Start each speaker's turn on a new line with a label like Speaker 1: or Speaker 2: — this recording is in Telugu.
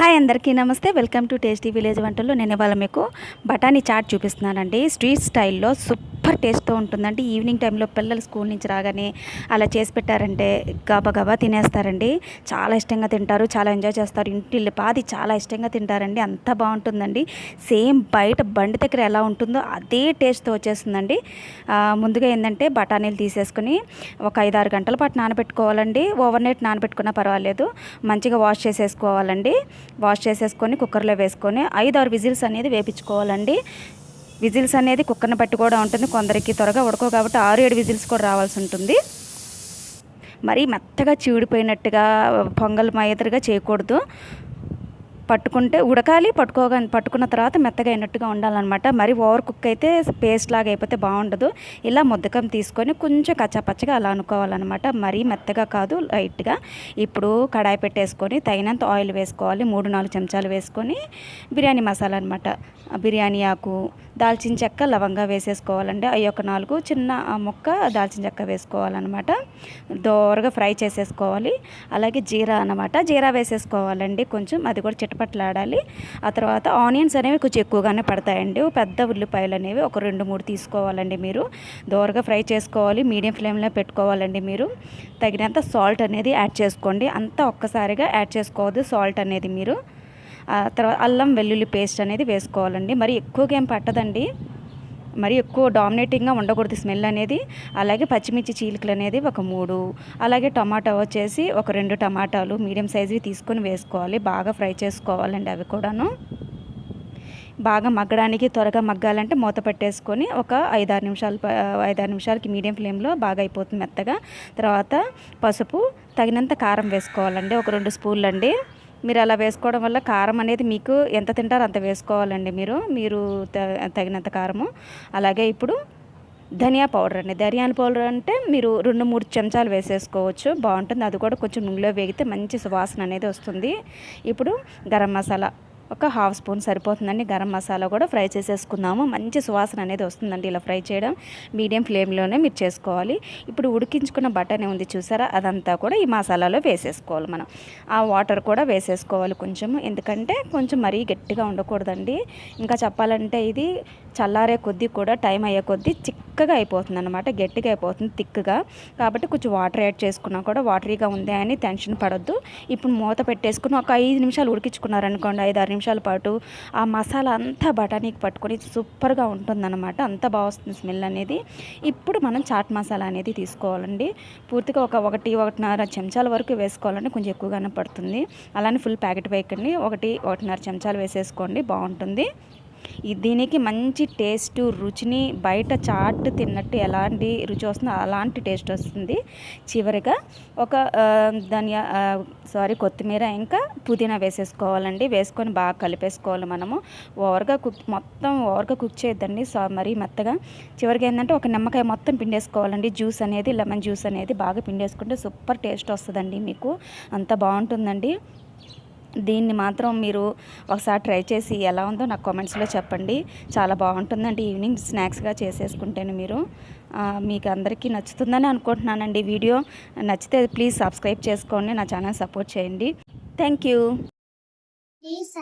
Speaker 1: హాయ్ అందరికీ నమస్తే. వెల్కమ్ టు టేస్టీ విలేజ్ వంటల్లో నేను ఇవాళ మీకు బఠానీ చాట్ చూపిస్తున్నానండి. స్ట్రీట్ స్టైల్లో సూప్ సూపర్ టేస్ట్తో ఉంటుందండి ఈవినింగ్ టైంలో పిల్లలు స్కూల్ నుంచి రాగానే అలా చేసి పెట్టారంటే గబా గబా తినేస్తారండి. చాలా ఇష్టంగా తింటారు చాలా ఎంజాయ్ చేస్తారు. ఇంటిల్లి పాది చాలా ఇష్టంగా తింటారండి. అంత బాగుంటుందండి. సేమ్ బయట బండి దగ్గర ఎలా ఉంటుందో అదే టేస్ట్తో వచ్చేస్తుందండి. ముందుగా ఏంటంటే బఠానీలు తీసేసుకుని ఒక ఐదు ఆరు గంటల పాటు నానబెట్టుకోవాలండి. ఓవర్ నైట్ నానబెట్టుకున్నా పర్వాలేదు. మంచిగా వాష్ చేసేసుకోవాలండి. వాష్ చేసేసుకొని కుక్కర్లో వేసుకొని ఐదు ఆరు విజిల్స్ అనేది వేపించుకోవాలండి. విజిల్స్ అనేది కుక్కర్ని బట్టి కూడా ఉంటుంది. కొందరికి త్వరగా ఉడకో కాబట్టి ఆరు ఏడు విజిల్స్ కూడా రావాల్సి ఉంటుంది. మరీ మెత్తగా చీడిపోయినట్టుగా పొంగల్ మాదిరిగా చేయకూడదు. పట్టుకుంటే ఉడకాలి పట్టుకోగా పట్టుకున్న తర్వాత మెత్తగా అయినట్టుగా ఉండాలన్నమాట. మరి ఓవర్ కుక్ అయితే పేస్ట్ లాగా అయిపోతే బాగుండదు. ఇలా ముద్దకం తీసుకొని కొంచెం కచ్చాపచ్చగా అలా అనుకోవాలన్నమాట. మరీ మెత్తగా కాదు లైట్గా. ఇప్పుడు కడాయి పెట్టేసుకొని తగినంత ఆయిల్ వేసుకోవాలి. మూడు నాలుగు చెంచాలు వేసుకొని బిర్యానీ మసాలా అనమాట బిర్యానీ ఆకు దాల్చిన చెక్క లవంగా వేసేసుకోవాలండి. అవి ఒక నాలుగు చిన్న మొక్క ముక్క దాల్చిన చెక్క వేసుకోవాలన్నమాట. దోరగా ఫ్రై చేసేసుకోవాలి. అలాగే జీరా అనమాట జీరా వేసేసుకోవాలండి కొంచెం అది కూడా చిటపట్లాడాలి. ఆ తర్వాత ఆనియన్స్ అనేవి కొంచెం ఎక్కువగానే పడతాయండి. పెద్ద ఉల్లిపాయలు అనేవి ఒక రెండు మూడు తీసుకోవాలండి మీరు. దోరగా ఫ్రై చేసుకోవాలి. మీడియం ఫ్లేమ్లో పెట్టుకోవాలండి మీరు. తగినంత సాల్ట్ అనేది యాడ్ చేసుకోండి. అంతా ఒక్కసారిగా యాడ్ చేసుకోవద్దు సాల్ట్ అనేది మీరు. తర్వాత అల్లం వెల్లుల్లి పేస్ట్ అనేది వేసుకోవాలండి. మరి ఎక్కువగా ఏం పట్టదండి. మరి ఎక్కువ డామినేటింగ్గా ఉండకూడదు స్మెల్ అనేది. అలాగే పచ్చిమిర్చి చీలికలు అనేది ఒక మూడు. అలాగే టమాటా వచ్చేసి ఒక రెండు టమాటాలు మీడియం సైజువి తీసుకొని వేసుకోవాలి. బాగా ఫ్రై చేసుకోవాలండి అవి కూడాను. బాగా మగ్గడానికి త్వరగా మగ్గాలంటే మూత పెట్టేసుకొని ఒక ఐదారు నిమిషాలు ఐదారు నిమిషాలకి మీడియం ఫ్లేమ్లో బాగా అయిపోతుంది మెత్తగా. తర్వాత పసుపు తగినంత కారం వేసుకోవాలండి. ఒక రెండు స్పూన్లు అండి మీరు అలా వేసుకోవడం వల్ల కారం అనేది మీకు ఎంత తింటారో అంత వేసుకోవాలండి మీరు. మీరు త- తగినంత కారము. అలాగే ఇప్పుడు ధనియా పౌడర్ అండి. ధనియా పౌడర్ అంటే మీరు రెండు మూడు చెంచాలు వేసేసుకోవచ్చు. బాగుంటుంది. అది కూడా కొంచెం నూనెలో వేగితే మంచి సువాసన అనేది వస్తుంది. ఇప్పుడు గరం మసాలా ఒక హాఫ్ స్పూన్ సరిపోతుందండి. గరం మసాలా కూడా ఫ్రై చేసేసుకుందాము. మంచి సువాసన అనేది వస్తుందండి ఇలా ఫ్రై చేయడం. మీడియం ఫ్లేమ్లోనే మీరు చేసుకోవాలి. ఇప్పుడు ఉడికించుకున్న బటన్ ఉంది చూసారా? అదంతా కూడా ఈ మసాలాలో వేసేసుకోవాలి మనం. ఆ వాటర్ కూడా వేసేసుకోవాలి కొంచెం ఎందుకంటే కొంచెం మరీ గట్టిగా ఉండకూడదండి. ఇంకా చెప్పాలంటే ఇది చల్లారే కొద్దీ కూడా టైం అయ్యే కొద్దీ చిక్కగా అయిపోతుంది అనమాట గట్టిగా అయిపోతుంది థిక్గా. కాబట్టి కొంచెం వాటర్ యాడ్ చేసుకున్నా కూడా వాటరీగా ఉంది అని టెన్షన్ పడొద్దు. ఇప్పుడు మూత పెట్టేసుకుని ఒక ఐదు నిమిషాలు ఉడికించుకున్నారనుకోండి ఐదు ఆరు నిమిషాల పాటు ఆ మసాలా అంతా బఠానీకి పట్టుకొని సూపర్గా ఉంటుందన్నమాట. అంత బాగా వస్తుంది స్మెల్ అనేది. ఇప్పుడు మనం చాట్ మసాలా అనేది తీసుకోవాలండి. పూర్తిగా ఒక ఒకటి ఒకటిన్నర చెంచాల వరకు వేసుకోవాలంటే కొంచెం ఎక్కువగానే పడుతుంది. అలానే ఫుల్ ప్యాకెట్ వేయకండి. ఒకటి ఒకటిన్నర చెంచాలు వేసేసుకోండి. బాగుంటుంది. దీనికి మంచి టేస్ట్ రుచిని బయట చాట్ తిన్నట్టు ఎలాంటి రుచి వస్తుందో అలాంటి టేస్ట్ వస్తుంది. చివరిగా ఒక ధనియా సారీ కొత్తిమీర ఇంకా పుదీనా వేసేసుకోవాలండి. వేసుకొని బాగా కలిపేసుకోవాలి మనము. ఓవర్గా కుక్ మొత్తం ఓవర్గా కుక్ చేయొద్దండి. సో మరీ మెత్తగా. చివరికి ఏంటంటే ఒక నిమ్మకాయ మొత్తం పిండేసుకోవాలండి. జ్యూస్ అనేది లెమన్ జ్యూస్ అనేది బాగా పిండేసుకుంటే సూపర్ టేస్ట్ వస్తుందండి మీకు. అంత బాగుంటుందండి. దీన్ని మాత్రం మీరు ఒకసారి ట్రై చేసి ఎలా ఉందో నాకు కామెంట్స్లో చెప్పండి. చాలా బాగుంటుందండి. ఈవినింగ్ స్నాక్స్గా చేసేసుకుంటేనే మీరు. మీకు అందరికీ నచ్చుతుందని అనుకుంటున్నానండి వీడియో. నచ్చితే ప్లీజ్ సబ్స్క్రైబ్ చేసుకోండి. నా ఛానల్ సపోర్ట్ చేయండి. Thank you.
Speaker 2: Please.